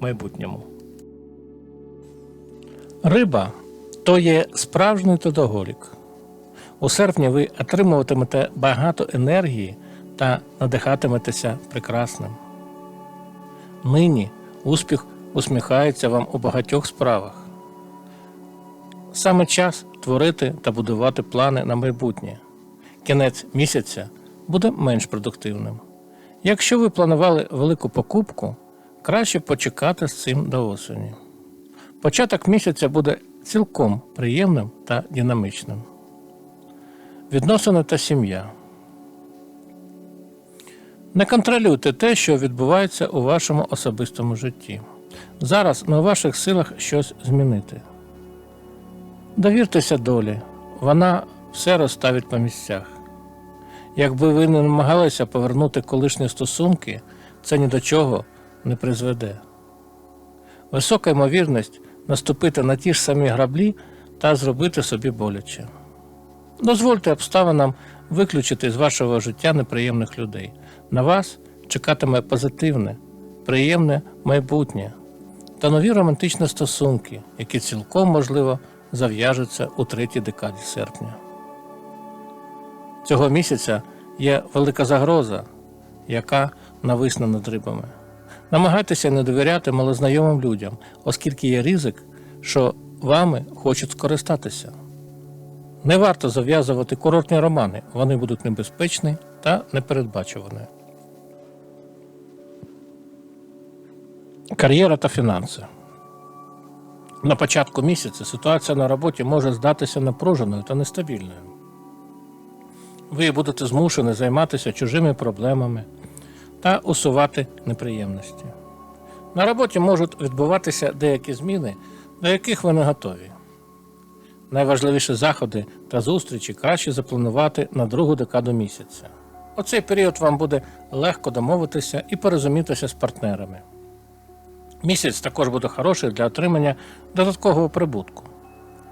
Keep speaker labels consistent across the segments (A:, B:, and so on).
A: майбутньому. Риба то є справжній трудоголік. У серпні ви отримуватимете багато енергії та надихатиметеся прекрасним. Нині успіх усміхається вам у багатьох справах. Саме час творити та будувати плани на майбутнє. Кінець місяця буде менш продуктивним. Якщо ви планували велику покупку, краще почекати з цим до осені. Початок місяця буде цілком приємним та динамічним. Відносини та сім'я. Не контролюйте те, що відбувається у вашому особистому житті. Зараз не у ваших силах щось змінити. Довіртеся долі, вона все розставить по місцях. Якби ви не намагалися повернути колишні стосунки, це ні до чого не призведе. Висока ймовірність наступити на ті ж самі граблі та зробити собі боляче. Дозвольте обставинам виключити з вашого життя неприємних людей. На вас чекатиме позитивне, приємне майбутнє та нові романтичні стосунки, які цілком можливо зав'яжуться у третій декаді серпня. Цього місяця є велика загроза, яка нависне над рибами. Намагайтеся не довіряти малознайомим людям, оскільки є ризик, що вами хочуть скористатися. Не варто зав'язувати курортні романи, вони будуть небезпечні та непередбачувані. Кар'єра та фінанси. На початку місяця ситуація на роботі може здатися напруженою та нестабільною. Ви будете змушені займатися чужими проблемами та усувати неприємності. На роботі можуть відбуватися деякі зміни, до яких ви не готові. Найважливіші заходи та зустрічі краще запланувати на другу декаду місяця. У цей період вам буде легко домовитися і порозумітися з партнерами. Місяць також буде хороший для отримання додаткового прибутку.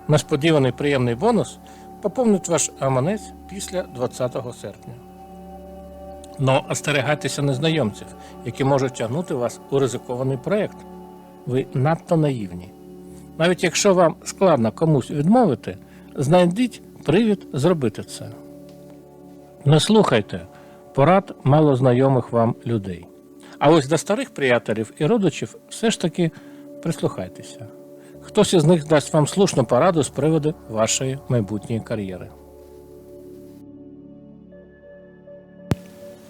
A: Несподіваний приємний бонус поповнить ваш аманець після 20 серпня. Но остерігайтеся незнайомців, які можуть тягнути вас у ризикований проєкт. Ви надто наївні. Навіть якщо вам складно комусь відмовити, знайдіть привід зробити це. Не слухайте порад малознайомих вам людей. А ось до старих приятелів і родичів все ж таки прислухайтеся. Хтось із них дасть вам слушну пораду з приводу вашої майбутньої кар'єри.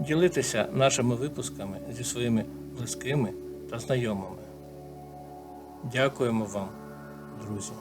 A: ділитися нашими випусками зі своїми близькими та знайомими. Дякуємо вам, друзі.